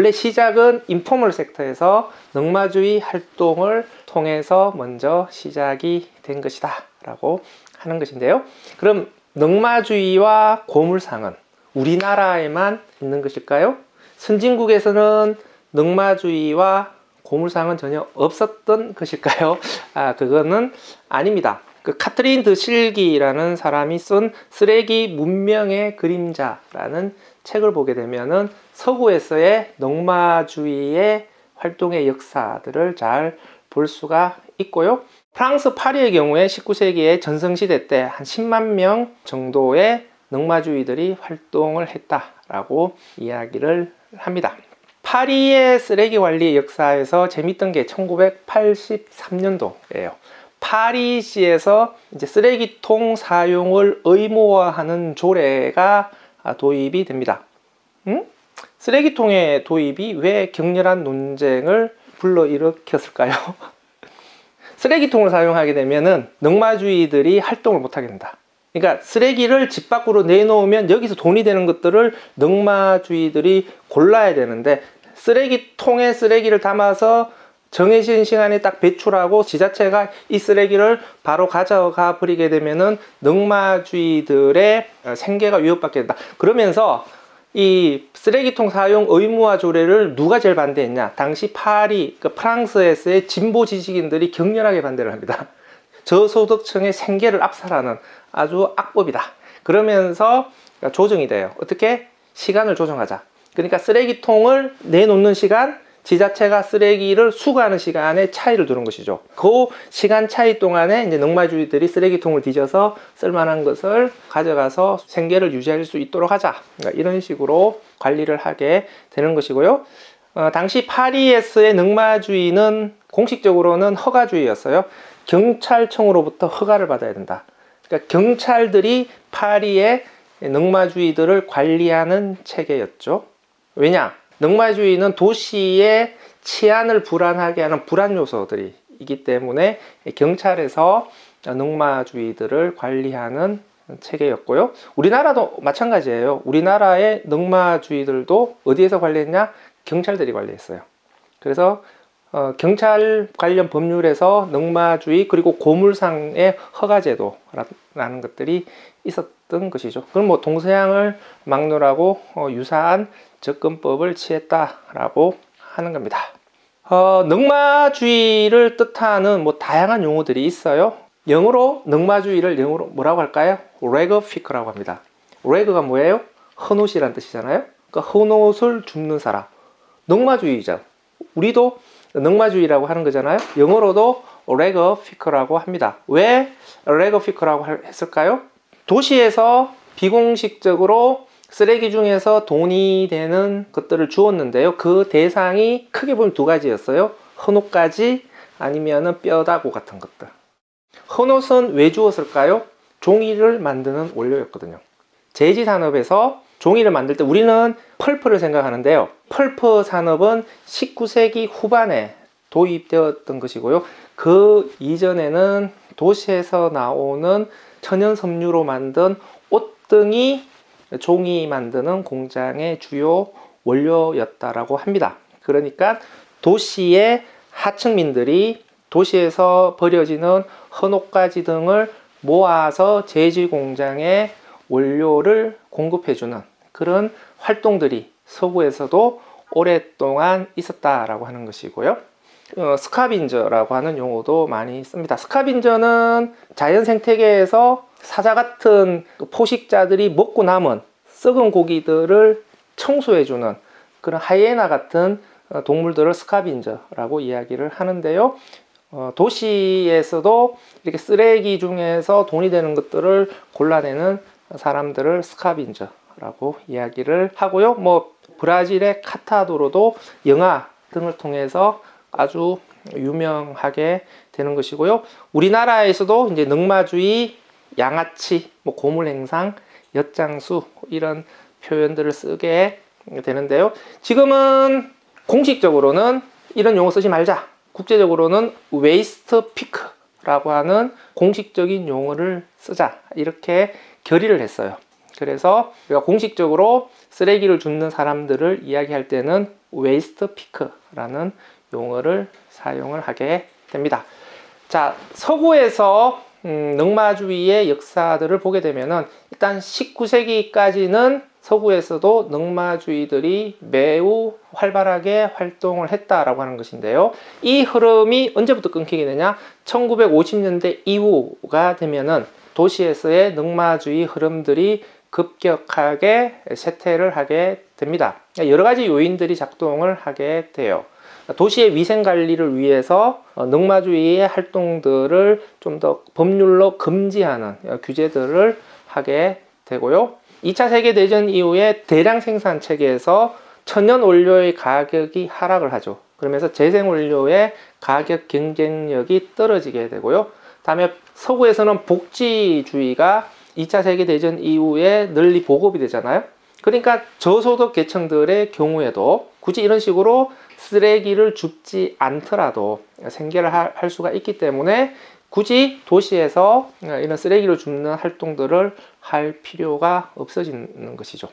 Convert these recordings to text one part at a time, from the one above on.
원래 시작은 인포멀 섹터에서 넉마주의 활동을 통해서 먼저 시작이 된 것이다 라고 하는 것인데요. 그럼 넉마주의와 고물상은 우리나라에만 있는 것일까요? 선진국에서는 넉마주의와 고물상은 전혀 없었던 것일까요? 아, 그거는 아닙니다. 그 카트린 드 실기라는 사람이 쓴 쓰레기 문명의 그림자라는 책을 보게 되면은 서구에서의 넉마주의의 활동의 역사들을 잘 볼 수가 있고요. 프랑스 파리의 경우에 19세기의 전성시대 때 한 10만 명 정도의 넉마주의들이 활동을 했다라고 이야기를 합니다. 파리의 쓰레기 관리 역사에서 재밌던 게 1983년도예요. 파리시에서 이제 쓰레기통 사용을 의무화하는 조례가 도입이 됩니다. 음? 쓰레기통의 도입이 왜 격렬한 논쟁을 불러일으켰을까요? 쓰레기통을 사용하게 되면은 넉마주의들이 활동을 못하게 된다. 그러니까 쓰레기를 집 밖으로 내놓으면 여기서 돈이 되는 것들을 넉마주의들이 골라야 되는데 쓰레기통에 쓰레기를 담아서 정해진 시간에 딱 배출하고 지자체가 이 쓰레기를 바로 가져가 버리게 되면은 넉마주의들의 생계가 위협받게 된다. 그러면서 이 쓰레기통 사용 의무화 조례를 누가 제일 반대했냐? 당시 파리, 그 프랑스에서의 진보 지식인들이 격렬하게 반대를 합니다. 저소득층의 생계를 압살하는 아주 악법이다. 그러면서 조정이 돼요. 어떻게? 시간을 조정하자. 그러니까 쓰레기통을 내놓는 시간, 지자체가 쓰레기를 수거하는 시간에 차이를 두는 것이죠. 그 시간 차이 동안에 이제 넉마주의들이 쓰레기통을 뒤져서 쓸만한 것을 가져가서 생계를 유지할 수 있도록 하자. 그러니까 이런 식으로 관리를 하게 되는 것이고요. 어, 당시 파리에서의 넉마주의는 공식적으로는 허가주의였어요. 경찰청으로부터 허가를 받아야 된다. 그러니까 경찰들이 파리의 넉마주의들을 관리하는 체계였죠. 왜냐? 넉마주의는 도시의 치안을 불안하게 하는 불안 요소들이 있기 때문에 경찰에서 넉마주의들을 관리하는 체계였고요. 우리나라도 마찬가지예요. 우리나라의 넉마주의들도 어디에서 관리했냐? 경찰들이 관리했어요. 그래서 어, 경찰 관련 법률에서 넉마주의 그리고 고물상의 허가제도라는 것들이 있었던 것이죠. 그럼 뭐 동서양을 막론하고 어, 유사한 접근법을 취했다라고 하는 겁니다. 어, 넉마주의를 뜻하는 뭐 다양한 용어들이 있어요. 영어로 넉마주의를 영어로 뭐라고 할까요? 레거피크라고 합니다. 레거가 뭐예요? 헌옷이란 뜻이잖아요. 그러니까 헌옷을 줍는 사람. 넉마주의죠. 우리도 넉마주의라고 하는 거잖아요. 영어로도 레거피크라고 합니다. 왜 레거피크라고 했을까요? 도시에서 비공식적으로 쓰레기 중에서 돈이 되는 것들을 주었는데요. 그 대상이 크게 보면 두 가지였어요. 헌옷까지 아니면은 뼈다구 같은 것들. 헌옷은 왜 주었을까요? 종이를 만드는 원료였거든요. 제지 산업에서 종이를 만들 때 우리는 펄프를 생각하는데요. 펄프 산업은 19세기 후반에 도입되었던 것이고요. 그 이전에는 도시에서 나오는 천연 섬유로 만든 옷 등이 종이 만드는 공장의 주요 원료였다라고 합니다. 그러니까 도시의 하층민들이 도시에서 버려지는 헌옷가지 등을 모아서 제지 공장에 원료를 공급해주는 그런 활동들이 서구에서도 오랫동안 있었다라고 하는 것이고요. 어, 스카빈저라고 하는 용어도 많이 씁니다. 스카빈저는 자연 생태계에서 사자 같은 포식자들이 먹고 남은 썩은 고기들을 청소해주는 그런 하이에나 같은 어, 동물들을 스카빈저라고 이야기를 하는데요. 어, 도시에서도 이렇게 쓰레기 중에서 돈이 되는 것들을 골라내는 사람들을 스카빈저 라고 이야기를 하고요. 뭐 브라질의 카타도로도 영화 등을 통해서 아주 유명하게 되는 것이고요. 우리나라에서도 이제 넉마주의, 양아치, 뭐 고물행상, 엿장수 이런 표현들을 쓰게 되는데요. 지금은 공식적으로는 이런 용어 쓰지 말자. 국제적으로는 웨이스트 피크라고 하는 공식적인 용어를 쓰자. 이렇게 결의를 했어요. 그래서 우리가 공식적으로 쓰레기를 줍는 사람들을 이야기할 때는 웨이스트 피크라는 용어를 사용을 하게 됩니다. 자, 서구에서 음, 넉마주의의 역사들을 보게 되면은 일단 19세기까지는 서구에서도 넉마주의들이 매우 활발하게 활동을 했다라고 하는 것인데요. 이 흐름이 언제부터 끊기게 되냐? 1950년대 이후가 되면은 도시에서의 넉마주의 흐름들이 급격하게 쇠퇴를 하게 됩니다. 여러 가지 요인들이 작동을 하게 돼요. 도시의 위생 관리를 위해서 어, 넉마주의의 활동들을 좀 더 법률로 금지하는 어, 규제들을 하게 되고요. 2차 세계대전 이후에 대량 생산 체계에서 천연 원료의 가격이 하락을 하죠. 그러면서 재생 원료의 가격 경쟁력이 떨어지게 되고요. 다음에 서구에서는 복지주의가 2차 세계대전 이후에 널리 보급이 되잖아요. 그러니까 저소득 계층들의 경우에도 굳이 이런 식으로 쓰레기를 줍지 않더라도 생계를 하- 할 수가 있기 때문에 굳이 도시에서 이런 쓰레기를 줍는 활동들을 할 필요가 없어지는 것이죠.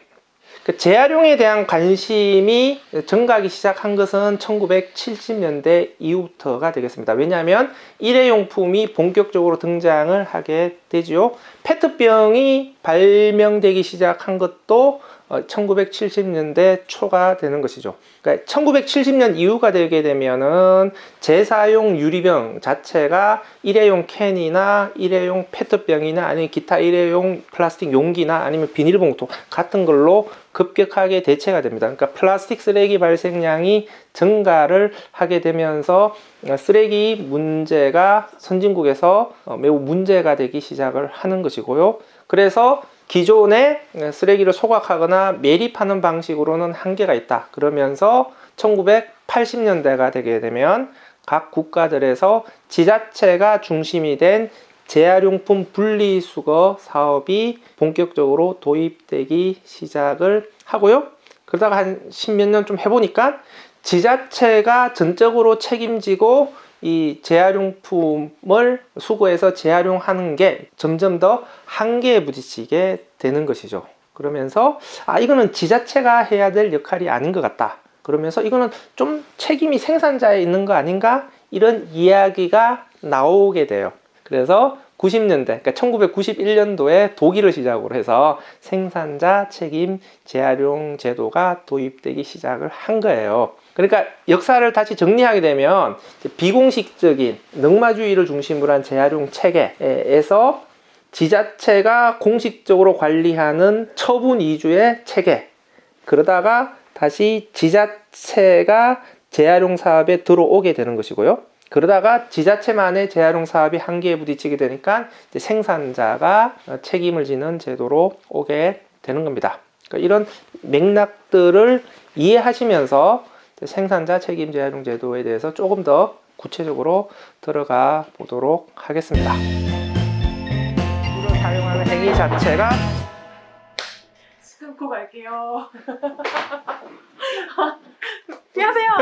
그 재활용에 대한 관심이 증가하기 시작한 것은 1970년대 이후부터가 되겠습니다. 왜냐하면 일회용품이 본격적으로 등장을 하게 되지요. 페트병이 발명되기 시작한 것도 1970년대 초가 되는 것이죠. 그러니까 1970년 이후가 되게 되면은 재사용 유리병 자체가 일회용 캔이나 일회용 페트병이나 아니면 기타 일회용 플라스틱 용기나 아니면 비닐봉투 같은 걸로 급격하게 대체가 됩니다. 그러니까 플라스틱 쓰레기 발생량이 증가를 하게 되면서 쓰레기 문제가 선진국에서 매우 문제가 되기 시작을 하는 것이고요. 그래서 기존의 쓰레기를 소각하거나 매립하는 방식으로는 한계가 있다. 그러면서 1980년대가 되게 되면 각 국가들에서 지자체가 중심이 된 재활용품 분리수거 사업이 본격적으로 도입되기 시작을 하고요. 그러다가 한 십몇 년 좀 해보니까 지자체가 전적으로 책임지고 이 재활용품을 수거해서 재활용하는 게 점점 더 한계에 부딪히게 되는 것이죠. 그러면서 아 이거는 지자체가 해야 될 역할이 아닌 것 같다. 그러면서 이거는 좀 책임이 생산자에 있는 거 아닌가 이런 이야기가 나오게 돼요. 그래서 90년대, 그러니까 1991년도에 독일을 시작으로 해서 생산자 책임 재활용 제도가 도입되기 시작을 한 거예요. 그러니까 역사를 다시 정리하게 되면 비공식적인 넉마주의를 중심으로 한 재활용 체계에서 지자체가 공식적으로 관리하는 처분 위주의 체계 그러다가 다시 지자체가 재활용 사업에 들어오게 되는 것이고요. 그러다가 지자체만의 재활용 사업이 한계에 부딪히게 되니까 이제 생산자가 책임을 지는 제도로 오게 되는 겁니다. 그러니까 이런 맥락들을 이해하시면서 생산자 책임 재활용 제도에 대해서 조금 더 구체적으로 들어가 보도록 하겠습니다. 물을 사용하는 행위 자체가 끊고 갈게요. 피하세요.